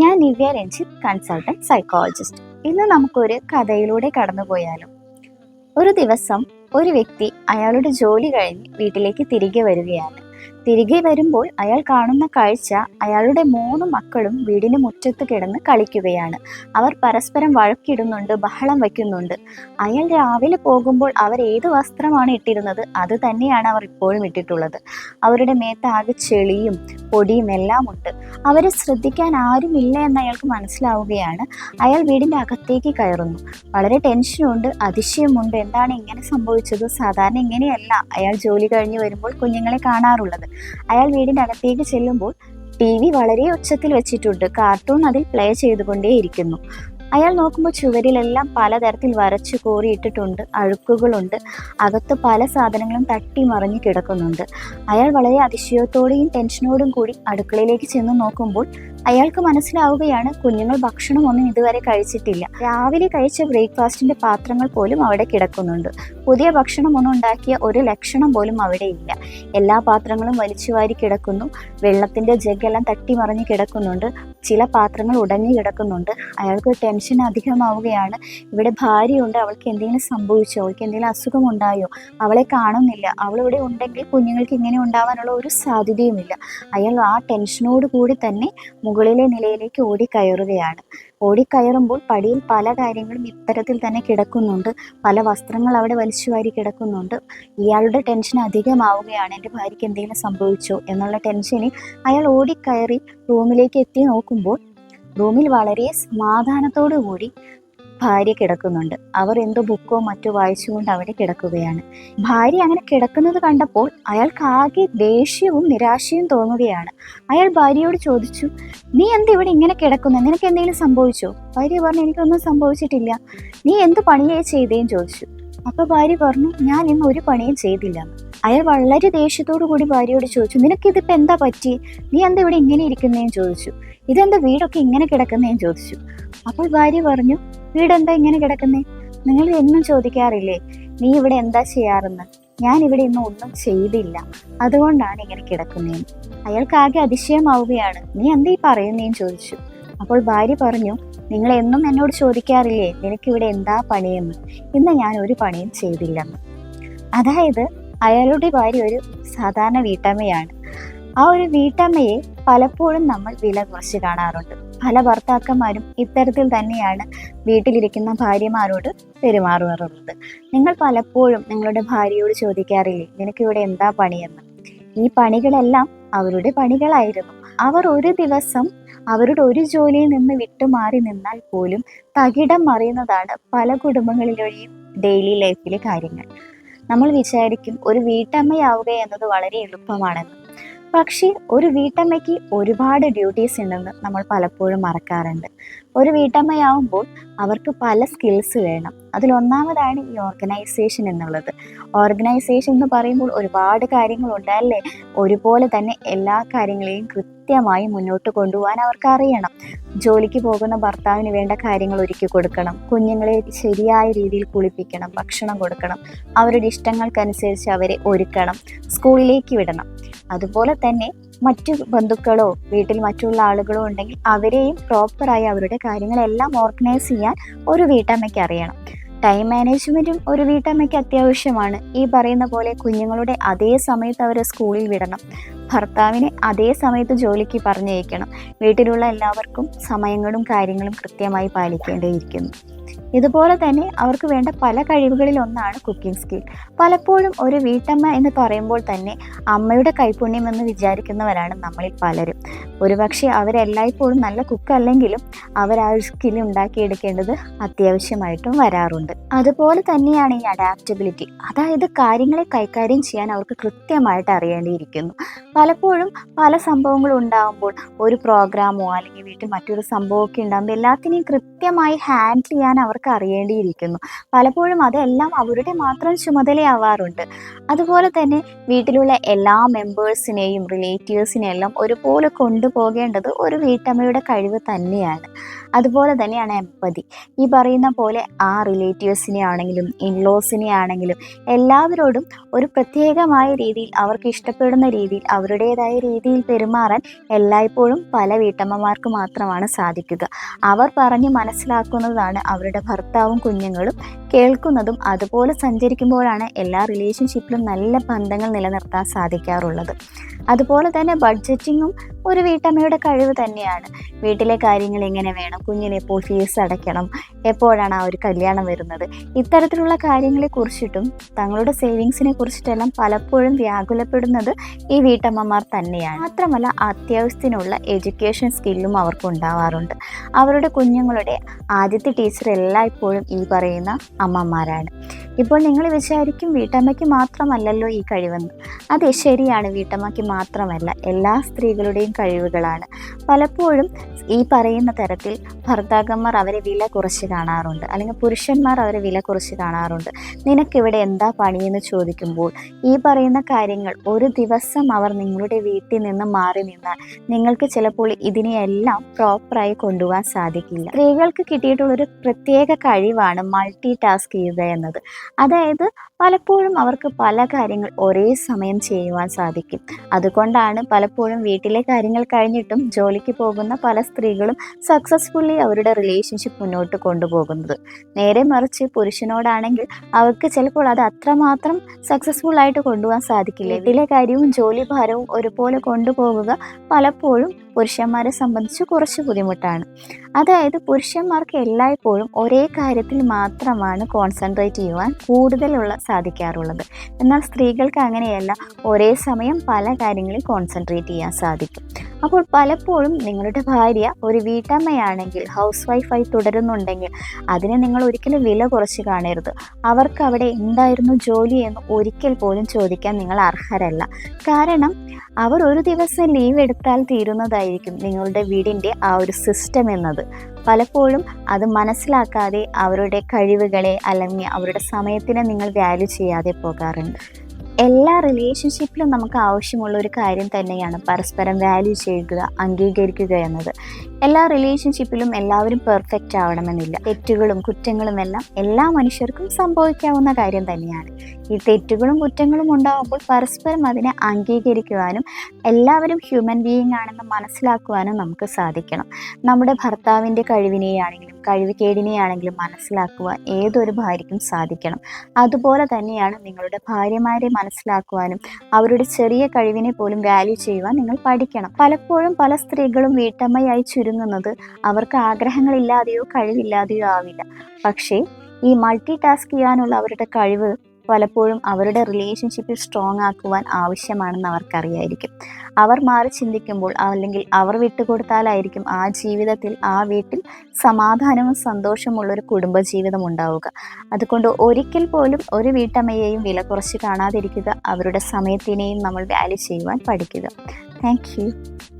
ഞാൻ Nivea Ranjith consultant psychologist. ഇന്ന് നമുക്കൊരു കഥയിലൂടെ കടന്നുപോയാലും ഒരു ദിവസം ഒരു വ്യക്തി അയാളുടെ ജോലി കഴിഞ്ഞ് വീട്ടിലേക്ക് തിരികെ വരികയാണ്. തിരികെ വരുമ്പോൾ അയാൾ കാണുന്ന കാഴ്ച അയാളുടെ മൂന്ന് മക്കളും വീടിന് മുറ്റത്ത് കിടന്ന് കളിക്കുകയാണ്. അവർ പരസ്പരം വഴക്കിടുന്നുണ്ട് ബഹളം വയ്ക്കുന്നുണ്ട്. അയാൾ രാവിലെ പോകുമ്പോൾ അവർ ഏത് വസ്ത്രമാണ് ഇട്ടിരുന്നത് അത് തന്നെയാണ് അവർ ഇപ്പോഴും ഇട്ടിട്ടുള്ളത്. അവരുടെ മേത്ത് ആകെ ചെളിയും പൊടിയും എല്ലാം ഉണ്ട്. അവരെ ശ്രദ്ധിക്കാൻ ആരുമില്ല എന്ന് അയാൾക്ക് മനസ്സിലാവുകയാണ്. അയാൾ വീടിന്റെ അകത്തേക്ക് കയറുന്നു. വളരെ ടെൻഷനുണ്ട് അതിശയമുണ്ട്. എന്താണ് ഇങ്ങനെ സംഭവിച്ചത്? സാധാരണ ഇങ്ങനെയല്ല. അയാൾ ജോലി കഴിഞ്ഞ് വരുമ്പോൾ കുഞ്ഞുങ്ങളെ കാണാറുള്ളത്. അയാൾ വീടിന്റെ അകത്തേക്ക് ചെല്ലുമ്പോൾ ടി വി വളരെ ഉച്ചത്തിൽ വെച്ചിട്ടുണ്ട്. കാർട്ടൂൺ അതിൽ പ്ലേ ചെയ്തുകൊണ്ടേയിരിക്കുന്നു. അയാൾ നോക്കുമ്പോൾ ചുവരിലെല്ലാം പലതരത്തിൽ വരച്ചു കോറിയിട്ടിട്ടുണ്ട് അഴുക്കുകളുണ്ട്. അകത്ത് പല സാധനങ്ങളും തട്ടി മറിഞ്ഞു കിടക്കുന്നുണ്ട്. അയാൾ വളരെ അതിശയത്തോടെയും ടെൻഷനോടും കൂടി അടുക്കളയിലേക്ക് ചെന്ന് നോക്കുമ്പോൾ അയാൾക്ക് മനസ്സിലാവുകയാണ് കുഞ്ഞുങ്ങൾ ഭക്ഷണമൊന്നും ഇതുവരെ കഴിച്ചിട്ടില്ല. രാവിലെ കഴിച്ച ബ്രേക്ക്ഫാസ്റ്റിന്റെ പാത്രങ്ങൾ പോലും അവിടെ കിടക്കുന്നുണ്ട്. പുതിയ ഭക്ഷണമൊന്നും ഉണ്ടാക്കിയ ഒരു ലക്ഷണം പോലും അവിടെ ഇല്ല. എല്ലാ പാത്രങ്ങളും വലിച്ചുവാരി കിടക്കുന്നു. വെള്ളത്തിന്റെ ജഗ്ഗെല്ലാം തട്ടിമറിഞ്ഞ് കിടക്കുന്നുണ്ട്. ചില പാത്രങ്ങൾ ഉടഞ്ഞു കിടക്കുന്നുണ്ട്. അയാൾക്ക് ടെൻഷൻ അധികമാവുകയാണ്. ഇവിടെ ഭാര്യയുണ്ട്. അവൾക്ക് എന്തെങ്കിലും സംഭവിച്ചോ? അവൾക്ക് എന്തെങ്കിലും അസുഖമുണ്ടായോ? അവളെ കാണുന്നില്ല. അവൾ ഇവിടെ ഉണ്ടെങ്കിൽ കുഞ്ഞുങ്ങൾക്ക് ഇങ്ങനെ ഉണ്ടാവാനുള്ള ഒരു സാധ്യതയുമില്ല. അയാൾ ആ ടെൻഷനോട് കൂടി തന്നെ മുകളിലെ നിലയിലേക്ക് ഓടിക്കയറുകയാണ്. ഓടിക്കയറുമ്പോൾ പടിയിൽ പല കാര്യങ്ങളും ഇത്തരത്തിൽ തന്നെ കിടക്കുന്നുണ്ട്. പല വസ്ത്രങ്ങൾ അവിടെ വലിച്ചുവാരി കിടക്കുന്നുണ്ട്. ഇയാളുടെ ടെൻഷൻ അധികമാവുകയാണ്. എന്റെ ഭാര്യയ്ക്ക് എന്തെങ്കിലും സംഭവിച്ചോ? എന്നുള്ള ടെൻഷനിൽ അയാൾ ഓടിക്കയറി റൂമിലേക്ക് എത്തി നോക്കുമ്പോൾ റൂമിൽ വളരെ സമാധാനത്തോടു കൂടി ഭാര്യ കിടക്കുന്നുണ്ട്. അവർ എന്തോ ബുക്കോ മറ്റോ വായിച്ചുകൊണ്ട് അവിടെ കിടക്കുകയാണ്. ഭാര്യ അങ്ങനെ കിടക്കുന്നത് കണ്ടപ്പോൾ അയാൾക്ക് ആകെ ദേഷ്യവും നിരാശയും തോന്നുകയാണ്. അയാൾ ഭാര്യയോട് ചോദിച്ചു നീ എന്ത് ഇവിടെ ഇങ്ങനെ കിടക്കുന്നു? നിനക്ക് എന്തെങ്കിലും സംഭവിച്ചോ? ഭാര്യ പറഞ്ഞു എനിക്കൊന്നും സംഭവിച്ചിട്ടില്ല. നീ എന്ത് പണിയായി ചെയ്തേന്ന് ചോദിച്ചു. അപ്പൊ ഭാര്യ പറഞ്ഞു ഞാൻ ഇന്ന് ഒരു പണിയും ചെയ്തില്ല. അയാൾ വളരെ ദേഷ്യത്തോടു കൂടി ഭാര്യയോട് ചോദിച്ചു നിനക്ക് ഇതിപ്പോ എന്താ പറ്റി? നീ എന്താ ഇവിടെ ഇങ്ങനെ ഇരിക്കുന്നേന്ന് ചോദിച്ചു? ഇതെന്താ വീടൊക്കെ ഇങ്ങനെ കിടക്കുന്നേന്ന് ചോദിച്ചു? അപ്പോൾ ഭാര്യ പറഞ്ഞു വീടെന്താ ഇങ്ങനെ കിടക്കുന്നേ? നിങ്ങൾ എന്നും ചോദിക്കാറില്ലേ നീ ഇവിടെ എന്താ ചെയ്യാറെന്ന്? ഞാൻ ഇവിടെ ഇന്ന് ഒന്നും ചെയ്തില്ല. അതുകൊണ്ടാണ് ഇങ്ങനെ കിടക്കുന്നേ അയാൾക്ക് ആകെ അതിശയമാവുകയാണ്. നീ എന്തീ പറയുന്നേന്ന്? ചോദിച്ചു. അപ്പോൾ ഭാര്യ പറഞ്ഞു നിങ്ങൾ എന്നും എന്നോട് ചോദിക്കാറില്ലേ നിനക്കിവിടെ എന്താ പണിയെന്ന്? ഇന്ന് ഞാൻ ഒരു പണിയും ചെയ്തില്ലെന്ന്. അതായത് അയാളുടെ ഭാര്യ ഒരു സാധാരണ വീട്ടമ്മയാണ്. ആ ഒരു വീട്ടമ്മയെ പലപ്പോഴും നമ്മൾ വില കുറച്ച് കാണാറുണ്ട്. പല ഭർത്താക്കന്മാരും ഇത്തരത്തിൽ തന്നെയാണ് വീട്ടിലിരിക്കുന്ന ഭാര്യമാരോട് പെരുമാറുന്നത് നിങ്ങൾ പലപ്പോഴും നിങ്ങളുടെ ഭാര്യയോട് ചോദിക്കാറില്ലേ നിനക്കിവിടെ എന്താ പണിയെന്ന്? ഈ പണികളെല്ലാം അവരുടെ പണികളായിരുന്നു. അവർ ഒരു ദിവസം അവരുടെ ഒരു ജോലിയിൽ നിന്ന് വിട്ടുമാറി നിന്നാൽ പോലും തകിടം മറിയുന്നതാണ് പല കുടുംബങ്ങളിലെയും ഡെയിലി ലൈഫിലെ കാര്യങ്ങൾ. നമ്മൾ വിചാരിക്കും ഒരു വീട്ടമ്മയാവുക എന്നത് വളരെ എളുപ്പമാണെന്ന്. പക്ഷേ ഒരു വീട്ടമ്മയ്ക്ക് ഒരുപാട് ഡ്യൂട്ടീസ് ഉണ്ടെന്ന് നമ്മൾ പലപ്പോഴും മറക്കാറുണ്ട്. ഒരു വീട്ടമ്മയാവുമ്പോൾ അവർക്ക് പല സ്കിൽസ് വേണം. അതിലൊന്നാമതാണ് ഈ ഓർഗനൈസേഷൻ എന്നുള്ളത്. ഓർഗനൈസേഷൻ എന്ന് പറയുമ്പോൾ ഒരുപാട് കാര്യങ്ങളുണ്ട് അല്ലേ? ഒരുപോലെ തന്നെ എല്ലാ കാര്യങ്ങളെയും കൃത്യമായി മുന്നോട്ട് കൊണ്ടുപോകാൻ അവർക്ക് അറിയണം ജോലിക്ക് പോകുന്ന ഭർത്താവിന് വേണ്ട കാര്യങ്ങൾ ഒരുക്കി കൊടുക്കണം. കുഞ്ഞുങ്ങളെ ശരിയായ രീതിയിൽ കുളിപ്പിക്കണം ഭക്ഷണം കൊടുക്കണം. അവരുടെ ഇഷ്ടങ്ങൾക്കനുസരിച്ച് അവരെ ഒരുക്കണം സ്കൂളിലേക്ക് വിടണം. അതുപോലെ തന്നെ മറ്റു ബന്ധുക്കളോ വീട്ടിൽ മറ്റുള്ള ആളുകളോ ഉണ്ടെങ്കിൽ അവരെയും പ്രോപ്പറായി അവരുടെ കാര്യങ്ങളെല്ലാം ഓർഗനൈസ് ചെയ്യാൻ ഒരു വീട്ടമ്മയ്ക്ക് അറിയണം. ടൈം മാനേജ്മെന്റും ഒരു വീട്ടമ്മയ്ക്ക് അത്യാവശ്യമാണ്. ഈ പറയുന്ന പോലെ കുഞ്ഞുങ്ങളുടെ അതേ സമയത്ത് അവരെ സ്കൂളിൽ വിടണം. ഭർത്താവിനെ അതേ സമയത്ത് ജോലിക്ക് പറഞ്ഞയക്കണം. വീട്ടിലുള്ള എല്ലാവർക്കും സമയങ്ങളും കാര്യങ്ങളും കൃത്യമായി പാലിക്കേണ്ടിയിരിക്കുന്നു. ഇതുപോലെ തന്നെ അവർക്ക് വേണ്ട പല കഴിവുകളിൽ ഒന്നാണ് കുക്കിംഗ് സ്കിൽ. പലപ്പോഴും ഒരു വീട്ടമ്മ എന്ന് പറയുമ്പോൾ തന്നെ അമ്മയുടെ കൈപുണ്യം എന്ന് വിചാരിക്കുന്നവരാണ് നമ്മളിൽ പലരും. ഒരുപക്ഷെ അവരെല്ലായ്പ്പോഴും നല്ല കുക്കല്ലെങ്കിലും അവർ ആ ഒരു സ്കിൽ ഉണ്ടാക്കിയെടുക്കേണ്ടത് അത്യാവശ്യമായിട്ടും വരാറുണ്ട്. അതുപോലെ തന്നെയാണ് ഈ അഡാപ്റ്റബിലിറ്റി അതായത് കാര്യങ്ങളെ കൈകാര്യം ചെയ്യാൻ അവർക്ക് കൃത്യമായിട്ട് അറിയേണ്ടിയിരിക്കുന്നു. പലപ്പോഴും പല സംഭവങ്ങളും ഉണ്ടാകുമ്പോൾ ഒരു പ്രോഗ്രാമോ അല്ലെങ്കിൽ വീട്ടിൽ മറ്റൊരു സംഭവമൊക്കെ ഉണ്ടാകുമ്പോൾ എല്ലാത്തിനെയും കൃത്യമായി ഹാൻഡിൽ ചെയ്യാൻ അവർക്ക് അറിയേണ്ടിയിരിക്കുന്നു. പലപ്പോഴും അതെല്ലാം അവരുടെ മാത്രം ചുമതലയാവാറുണ്ട് അതുപോലെ തന്നെ വീട്ടിലുള്ള എല്ലാ മെമ്പേഴ്സിനെയും റിലേറ്റീവ്സിനെയും എല്ലാം ഒരുപോലെ കൊണ്ടുപോകേണ്ടത് ഒരു വീട്ടമ്മയുടെ കഴിവ് തന്നെയാണ്. അതുപോലെ തന്നെയാണ് എമ്പതി ഈ പറയുന്ന പോലെ ആ റിലേറ്റീവ്സിനെ ആണെങ്കിലും ഇൻലോസിനെ ആണെങ്കിലും എല്ലാവരോടും ഒരു പ്രത്യേകമായ രീതിയിൽ അവർക്ക് ഇഷ്ടപ്പെടുന്ന രീതിയിൽ അവരുടേതായ രീതിയിൽ പെരുമാറാൻ എല്ലായ്പ്പോഴും പല വീട്ടമ്മമാർക്ക് മാത്രമാണ് സാധിക്കുക. അവർ പറഞ്ഞ് മനസ്സിലാക്കുന്നതാണ് അവരുടെ ഭർത്താവും കുഞ്ഞുങ്ങളും കേൾക്കുന്നതും. അതുപോലെ സഞ്ചരിക്കുമ്പോഴാണ് എല്ലാ റിലേഷൻഷിപ്പിലും നല്ല ബന്ധങ്ങൾ നിലനിർത്താൻ സാധിക്കാറുള്ളത്. അതുപോലെ തന്നെ ബഡ്ജറ്റിങ്ങും ഒരു വീട്ടമ്മയുടെ കഴിവ് തന്നെയാണ്. വീട്ടിലെ കാര്യങ്ങൾ എങ്ങനെ വേണം? കുഞ്ഞിന് എപ്പോൾ ഫീസ് അടയ്ക്കണം? എപ്പോഴാണ് ആ ഒരു കല്യാണം വരുന്നത്? ഇത്തരത്തിലുള്ള കാര്യങ്ങളെ കുറിച്ചിട്ടും തങ്ങളുടെ സേവിങ്സിനെ കുറിച്ചിട്ടെല്ലാം പലപ്പോഴും വ്യാകുലപ്പെടുന്നത് ഈ വീട്ടമ്മമാർ തന്നെയാണ്. മാത്രമല്ല അത്യാവശ്യത്തിനുള്ള എഡ്യൂക്കേഷൻ സ്കില്ലും അവർക്ക് ഉണ്ടാവാറുണ്ട്. അവരുടെ കുഞ്ഞുങ്ങളുടെ ആദ്യത്തെ ടീച്ചർ എല്ലായ്പ്പോഴും ഈ പറയുന്ന അമ്മമാരാണ്. ഇപ്പോൾ നിങ്ങൾ വിചാരിക്കും വീട്ടമ്മയ്ക്ക് മാത്രമല്ലല്ലോ ഈ കഴിവെന്ന്. അതെ ശരിയാണ് വീട്ടമ്മയ്ക്ക് മാത്രമല്ല എല്ലാ സ്ത്രീകളുടെയും കഴിവുകളാണ്. പലപ്പോഴും ഈ പറയുന്ന തരത്തിൽ ഭർത്താക്കന്മാർ അവരെ വില കുറച്ച് കാണാറുണ്ട് അല്ലെങ്കിൽ പുരുഷന്മാർ അവരെ വില കുറച്ച് കാണാറുണ്ട്. നിനക്കിവിടെ എന്താ പണിയെന്ന് ചോദിക്കുമ്പോൾ ഈ പറയുന്ന കാര്യങ്ങൾ ഒരു ദിവസം അവർ നിങ്ങളുടെ വീട്ടിൽ നിന്ന് മാറി നിന്നാൽ നിങ്ങൾക്ക് ചിലപ്പോൾ ഇതിനെയെല്ലാം പ്രോപ്പറായി കൊണ്ടുപോകാൻ സാധിക്കില്ല. സ്ത്രീകൾക്ക് കിട്ടിയിട്ടുള്ളൊരു പ്രത്യേക കഴിവാണ് മൾട്ടി ടാസ്ക് ചെയ്യുക എന്നത്. അതായത് പലപ്പോഴും അവർക്ക് പല കാര്യങ്ങൾ ഒരേ സമയം ചെയ്യുവാൻ സാധിക്കും. അതുകൊണ്ടാണ് പലപ്പോഴും വീട്ടിലെ കാര്യങ്ങൾ കഴിഞ്ഞിട്ടും ജോലിക്ക് പോകുന്ന പല സ്ത്രീകളും സക്സസ്ഫുള്ളി അവരുടെ റിലേഷൻഷിപ്പ് മുന്നോട്ട് കൊണ്ടുപോകുന്നത്. നേരെ മറിച്ച് പുരുഷനോടാണെങ്കിൽ അവർക്ക് ചിലപ്പോൾ അത് അത്രമാത്രം സക്സസ്ഫുൾ ആയിട്ട് കൊണ്ടുപോകാൻ സാധിക്കില്ല. വീട്ടിലെ കാര്യവും ജോലി ഭാരവും ഒരുപോലെ കൊണ്ടുപോകുക പലപ്പോഴും പുരുഷന്മാരെ സംബന്ധിച്ച് കുറച്ച് ബുദ്ധിമുട്ടാണ്. അതായത് പുരുഷന്മാർക്ക് എല്ലായ്പ്പോഴും ഒരേ കാര്യത്തിൽ മാത്രമാണ് കോൺസെൻട്രേറ്റ് ചെയ്യുവാൻ കൂടുതലുള്ള സാധിക്കാറുള്ളത്. എന്നാൽ സ്ത്രീകൾക്ക് അങ്ങനെയല്ല ഒരേ സമയം പല കാര്യങ്ങളിൽ കോൺസെൻട്രേറ്റ് ചെയ്യാൻ സാധിക്കും. അപ്പോൾ പലപ്പോഴും നിങ്ങളുടെ ഭാര്യ ഒരു വീട്ടമ്മയാണെങ്കിൽ ഹൗസ് വൈഫായി തുടരുന്നുണ്ടെങ്കിൽ അതിനെ നിങ്ങൾ ഒരിക്കലും വില കുറച്ച് കാണരുത്. അവർക്ക് അവിടെ എന്തായിരുന്നു ജോലി എന്ന് ഒരിക്കൽ പോലും ചോദിക്കാൻ നിങ്ങൾ അർഹരല്ല. കാരണം അവർ ഒരു ദിവസം ലീവ് എടുത്താൽ തീരുന്നതായിരിക്കും നിങ്ങളുടെ വീടിന്റെ ആ ഒരു സിസ്റ്റം എന്നത്. പലപ്പോഴും അത് മനസ്സിലാക്കാതെ അവരുടെ കഴിവുകളെ അല്ലെങ്കിൽ അവരുടെ സമയത്തിനെ നിങ്ങൾ വാല്യൂ ചെയ്യാതെ പോകാറുണ്ട്. എല്ലാ റിലേഷൻഷിപ്പിലും നമുക്ക് ആവശ്യമുള്ള ഒരു കാര്യം തന്നെയാണ് പരസ്പരം വാല്യൂ ചെയ്യുക അംഗീകരിക്കുക എന്നത്. എല്ലാ റിലേഷൻഷിപ്പിലും എല്ലാവരും പെർഫെക്റ്റ് ആവണമെന്നില്ല. തെറ്റുകളും കുറ്റങ്ങളും എല്ലാം എല്ലാ മനുഷ്യർക്കും സംഭവിക്കാവുന്ന കാര്യം തന്നെയാണ്. ഈ തെറ്റുകളും കുറ്റങ്ങളും ഉണ്ടാകുമ്പോൾ പരസ്പരം അതിനെ അംഗീകരിക്കുവാനും എല്ലാവരും ഹ്യൂമൻ ബീയിങ് ആണെന്ന് മനസ്സിലാക്കുവാനും നമുക്ക് സാധിക്കണം. നമ്മുടെ ഭർത്താവിന്റെ കഴിവിനെയാണെങ്കിലും കഴിവുകേടിനെയാണെങ്കിലും മനസ്സിലാക്കുവാൻ ഏതൊരു ഭാര്യയ്ക്കും സാധിക്കണം. അതുപോലെ തന്നെയാണ് നിങ്ങളുടെ ഭാര്യമാരെ മനസ്സിലാക്കുവാനും അവരുടെ ചെറിയ കഴിവിനെ പോലും വാല്യൂ ചെയ്യുവാൻ നിങ്ങൾ പഠിക്കണം. പലപ്പോഴും പല സ്ത്രീകളും വീട്ടമ്മയായി ചുരുങ്ങുന്നത് അവർക്ക് ആഗ്രഹങ്ങളില്ലാതെയോ കഴിവില്ലാതെയോ ആവില്ല. പക്ഷേ ഈ മൾട്ടി ടാസ്ക് ചെയ്യാനുള്ള അവരുടെ കഴിവ് പലപ്പോഴും അവരുടെ റിലേഷൻഷിപ്പിൽ സ്ട്രോങ് ആക്കുവാൻ ആവശ്യമാണെന്ന് അവർക്കറിയായിരിക്കും. അവർ മാറി ചിന്തിക്കുമ്പോൾ അല്ലെങ്കിൽ അവർ വിട്ടുകൊടുത്താലായിരിക്കും ആ ജീവിതത്തിൽ ആ വീട്ടിൽ സമാധാനവും സന്തോഷമുള്ളൊരു കുടുംബജീവിതം ഉണ്ടാവുക. അതുകൊണ്ട് ഒരിക്കൽ പോലും ഒരു വീട്ടമ്മയെയും വില കുറച്ച് കാണാതിരിക്കുക അവരുടെ സമയത്തിനെയും നമ്മൾ വാല്യൂ ചെയ്യുവാൻ പഠിക്കുക. താങ്ക്